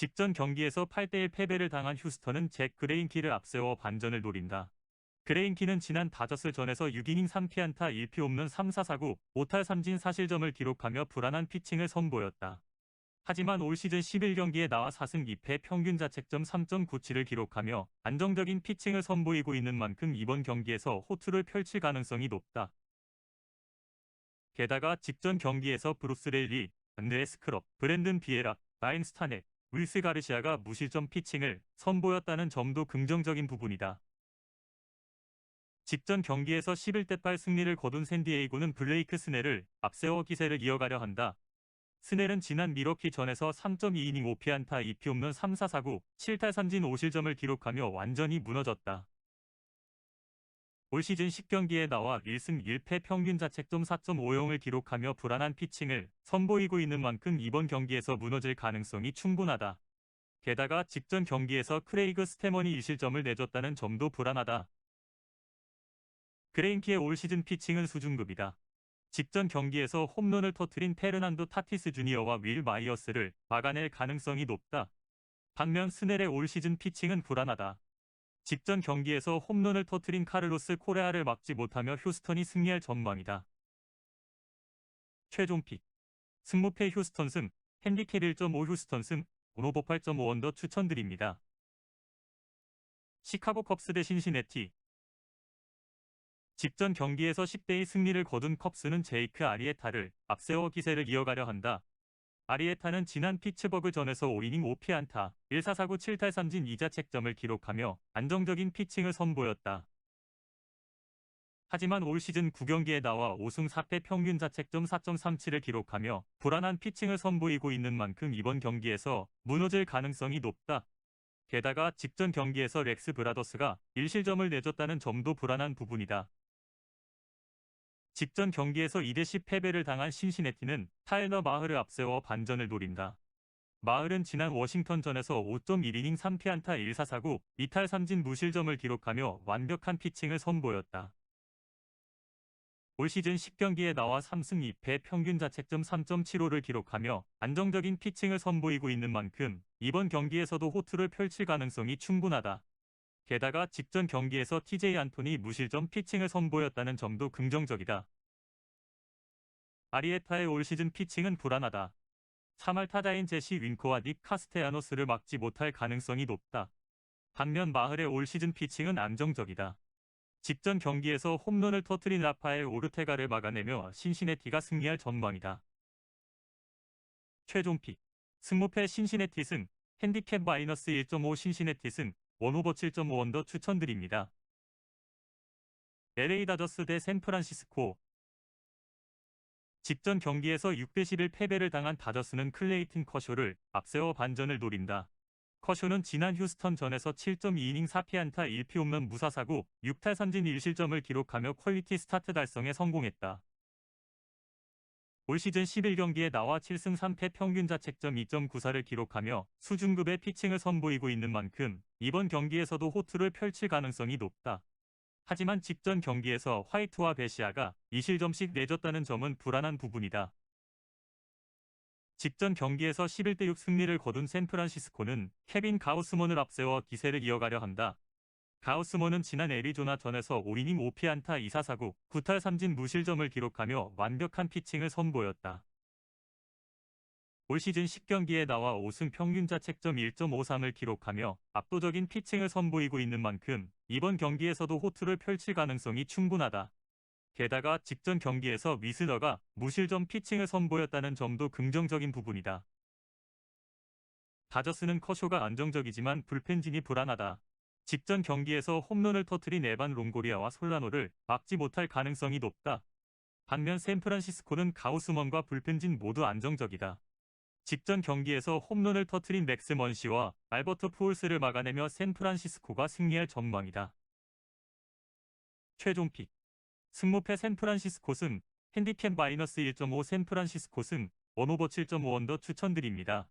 직전 경기에서 8대1 패배를 당한 휴스턴은 잭 그레인키를 앞세워 반전을 노린다. 그레인키는 지난 다저스 전에서 6이닝 3피안타 1피 없는 3사사구 5탈 3진 사실점을 기록하며 불안한 피칭을 선보였다. 하지만 올 시즌 11경기에 나와 4승 2패 평균 자책점 3.97을 기록하며 안정적인 피칭을 선보이고 있는 만큼 이번 경기에서 호투를 펼칠 가능성이 높다. 게다가 직전 경기에서 브루스 렐리, 안드레 스 크럽, 브랜든 비에라, 라인 스타넷, 윌스 가르시아가 무실점 피칭을 선보였다는 점도 긍정적인 부분이다. 직전 경기에서 11대 8 승리를 거둔 샌디에이고는 블레이크 스넬을 앞세워 기세를 이어가려 한다. 스넬은 지난 미러키 전에서 3.2이닝 5피안타 2피 없는 3사사구 7탈 3진 5실점을 기록하며 완전히 무너졌다. 올 시즌 10경기에 나와 1승 1패 평균 자책점 4.50을 기록하며 불안한 피칭을 선보이고 있는 만큼 이번 경기에서 무너질 가능성이 충분하다. 게다가 직전 경기에서 크레이그 스테머니 1실점을 내줬다는 점도 불안하다. 그레인키의 올 시즌 피칭은 수준급이다. 직전 경기에서 홈런을 터트린 페르난도 타티스 주니어와 윌 마이어스를 막아낼 가능성이 높다. 반면 스넬의 올 시즌 피칭은 불안하다. 직전 경기에서 홈런을 터트린 카를로스 코레아를 막지 못하며 휴스턴이 승리할 전망이다. 최종 픽 승무패 휴스턴 승 핸디캡 1.5 휴스턴 승 오노버 8.5 원더 추천드립니다. 시카고 컵스 대 신시내티 직전 경기에서 10대2 승리를 거둔 컵스는 제이크 아리에타를 앞세워 기세를 이어가려 한다. 아리에타는 지난 피츠버그 전에서 5이닝 5피안타, 1사사구 7탈 3진 2자책점을 기록하며 안정적인 피칭을 선보였다. 하지만 올 시즌 9경기에 나와 5승 4패 평균 자책점 4.37을 기록하며 불안한 피칭을 선보이고 있는 만큼 이번 경기에서 무너질 가능성이 높다. 게다가 직전 경기에서 렉스 브라더스가 1실점을 내줬다는 점도 불안한 부분이다. 직전 경기에서 2대10 패배를 당한 신시내티는 타일러 마흐를 앞세워 반전을 노린다. 마흘은 지난 워싱턴전에서 5.1이닝 3피안타 1사사구 2탈 3진 무실점을 기록하며 완벽한 피칭을 선보였다. 올 시즌 10경기에 나와 3승 2패 평균 자책점 3.75를 기록하며 안정적인 피칭을 선보이고 있는 만큼 이번 경기에서도 호투를 펼칠 가능성이 충분하다. 게다가 직전 경기에서 TJ 안토니 무실점 피칭을 선보였다는 점도 긍정적이다. 아리에타의 올 시즌 피칭은 불안하다. 3할 타자인 제시 윙코와 닉 카스테아노스를 막지 못할 가능성이 높다. 반면 마흘의 올 시즌 피칭은 안정적이다. 직전 경기에서 홈런을 터트린 라파엘 오르테가를 막아내며 신시내티가 승리할 전망이다. 최종 픽 승무패 신시내티 승 핸디캡 마이너스 1.5 신시내티 승 원오버 7.5 원더 추천드립니다. LA 다저스 대 샌프란시스코 직전 경기에서 6대11 패배를 당한 다저스는 클레이튼 커쇼를 앞세워 반전을 노린다. 커쇼는 지난 휴스턴 전에서 7.2이닝 4피안타 1피 홈런 무사사구 6탈 3진 1실점을 기록하며 퀄리티 스타트 달성에 성공했다. 올 시즌 11경기에 나와 7승 3패 평균 자책점 2.94를 기록하며 수준급의 피칭을 선보이고 있는 만큼 이번 경기에서도 호투를 펼칠 가능성이 높다. 하지만 직전 경기에서 화이트와 베시아가 2실점씩 내줬다는 점은 불안한 부분이다. 직전 경기에서 11대6 승리를 거둔 샌프란시스코는 케빈 가우스먼을 앞세워 기세를 이어가려 한다. 가우스먼은 지난 애리조나 전에서 5이닝 5피안타 2사사구 9탈 3진 무실점을 기록하며 완벽한 피칭을 선보였다. 올 시즌 10경기에 나와 5승 평균 자책점 1.53을 기록하며 압도적인 피칭을 선보이고 있는 만큼 이번 경기에서도 호투를 펼칠 가능성이 충분하다. 게다가 직전 경기에서 위슬러가 무실점 피칭을 선보였다는 점도 긍정적인 부분이다. 다저스는 커쇼가 안정적이지만 불펜진이 불안하다. 직전 경기에서 홈런을 터트린 에반 롱고리아와 솔라노를 막지 못할 가능성이 높다. 반면 샌프란시스코는 가우스먼과 불펜진 모두 안정적이다. 직전 경기에서 홈런을 터트린 맥스 먼시와 알버트 푸올스를 막아내며 샌프란시스코가 승리할 전망이다. 최종 픽 승무패 샌프란시스코 승 핸디캡 마이너스 1.5 샌프란시스코 승 원오버 7.5 언더 추천드립니다.